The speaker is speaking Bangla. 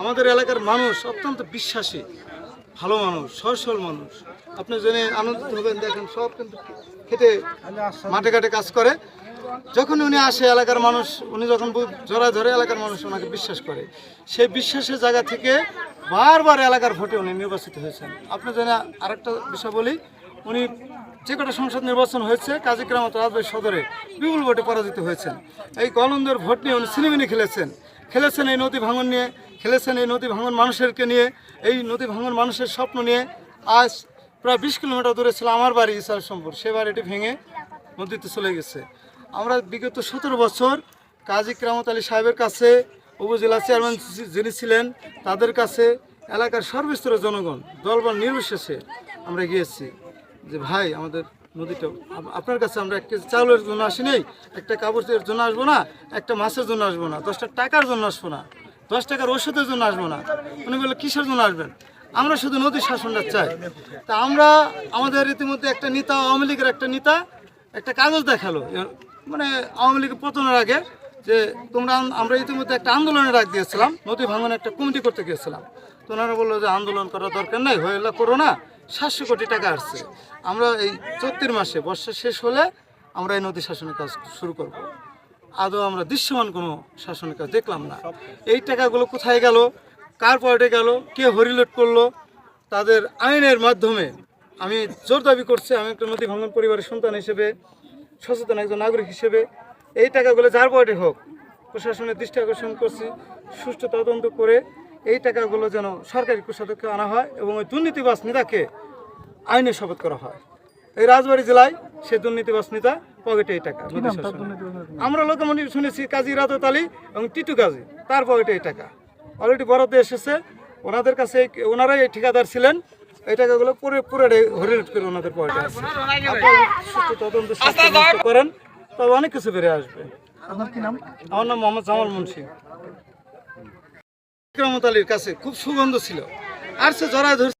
আমাদের এলাকার মানুষ অত্যন্ত বিশ্বাসী। ভালো মানুষ, সরসল মানুষ। আপনি জেনে আনন্দিত হবেন, দেখেন সব কিন্তু খেটে মাঠে ঘাটে কাজ করে। যখন উনি আসে এলাকার মানুষ, উনি যখন জড়ায় ধরে এলাকার মানুষ ওনাকে বিশ্বাস করে। সেই বিশ্বাসের জায়গা থেকে বারবার এলাকার ভোটে উনি নির্বাচিত হয়েছেন। আপনি জেনে আরেকটা বিষয় বলি উনি যে কটা সংসদ নির্বাচন হয়েছে ও রাজবাড়ী সদরে বিপুল ভোটে পরাজিত হয়েছেন। এই গলন্দের ভোট নিয়ে উনি সিনেমিনি খেলেছেন। খেলেছেন এই নদী ভাঙন নিয়ে, খেলেছেন এই নদী ভাঙন মানুষেরকে নিয়ে, এই নদী ভাঙন মানুষের স্বপ্ন নিয়ে আজ প্রায় বিশ কিলোমিটার দূরে ছিল আমার বাড়ি ইসার সম্পর সে বাড়িটি ভেঙে নদীতে চলে গেছে। আমরা বিগত সতেরো বছর কাজী কেরামত আলী সাহেবের কাছে, উপজেলা চেয়ারম্যান যিনি ছিলেন, তাদের কাছে এলাকার সর্বস্তরের জনগণ, দলবল নির্বিশেষে আমরা গিয়েছি। যে ভাই, আমাদের নদীটা আপ- আপনার কাছে আমরা এক কেজি চাউলের জন্য আসি নেই, একটা কাপড়ের জন্য আসব না, একটা মাছের জন্য আসব না, দশটা টাকার জন্য আসব না, দশ টাকার ওষুধের জন্য আসব না। উনি বলে কিসের জন্য আসবেন? আমরা শুধু নদীর শাসনটা চাই। তা আমরা, আমাদের ইতিমধ্যে একটা নেতা, আওয়ামী লীগের একটা নেতা, একটা কাগজ দেখাল। মানে আওয়ামী লীগের পতনের আগে যে তোমরা আমরা ইতিমধ্যে একটা আন্দোলনে ডাক দিয়েছিলাম, নদী ভাঙনে একটা কমিটি করতে গিয়েছিলাম। তো ওনারা বলল যে আন্দোলন করার দরকার নাই, হয়ে করো না, সাতশো কোটি টাকা আসছে। আমরা এই চৈত্র মাসে বর্ষা শেষ হলে আমরা এই নদী শাসনের কাজ শুরু করব। আদৌ আমরা দৃশ্যমান কোনো শাসনের কাজ দেখলাম না। এই টাকাগুলো কোথায় গেল, কার পয়েন্টে গেল, কে হরিলোট করল, তাদের আইনের মাধ্যমে আমি জোর দাবি করছি, আমি একটা নদী ভাঙন পরিবারের সন্তান হিসেবে, সচেতন একজন নাগরিক হিসেবে এই টাকাগুলো যার পয়েন্টে হোক প্রশাসনের দৃষ্টি আকর্ষণ করছি সুষ্ঠু তদন্ত করে এই টাকাগুলো যেন সরকারি কোষাধ্যক্ষে আনা হয় এবং ওই দুর্নীতিবাস নেতাকে আইনে শপথ করা হয়। এই রাজবাড়ি জেলায় সে দুর্নীতিবাস নেতা পকেটে এই টাকা। আমরা লোকমনি শুনেছি কাজী রাতত আলী এবং টিটু কাজী তার পকেটে এই টাকা। অলরেডি বরাদ্দ এসেছে ওনাদের কাছে ওনারাই এই ঠিকাদার ছিলেন এই টাকাগুলো পুরো পুরো হরিলুট করে ওনাদের পকেটে আছে। আপনারা তদন্ত করেন। তবে অনেক কিছু বেড়ে আসবে। আপনার কি নাম? আমার নাম মোহাম্মদ জামাল মুন্সি। রহমত আলীর কাছে খুব সুগন্ধ ছিল। আর সে জড়ায় ধরছে।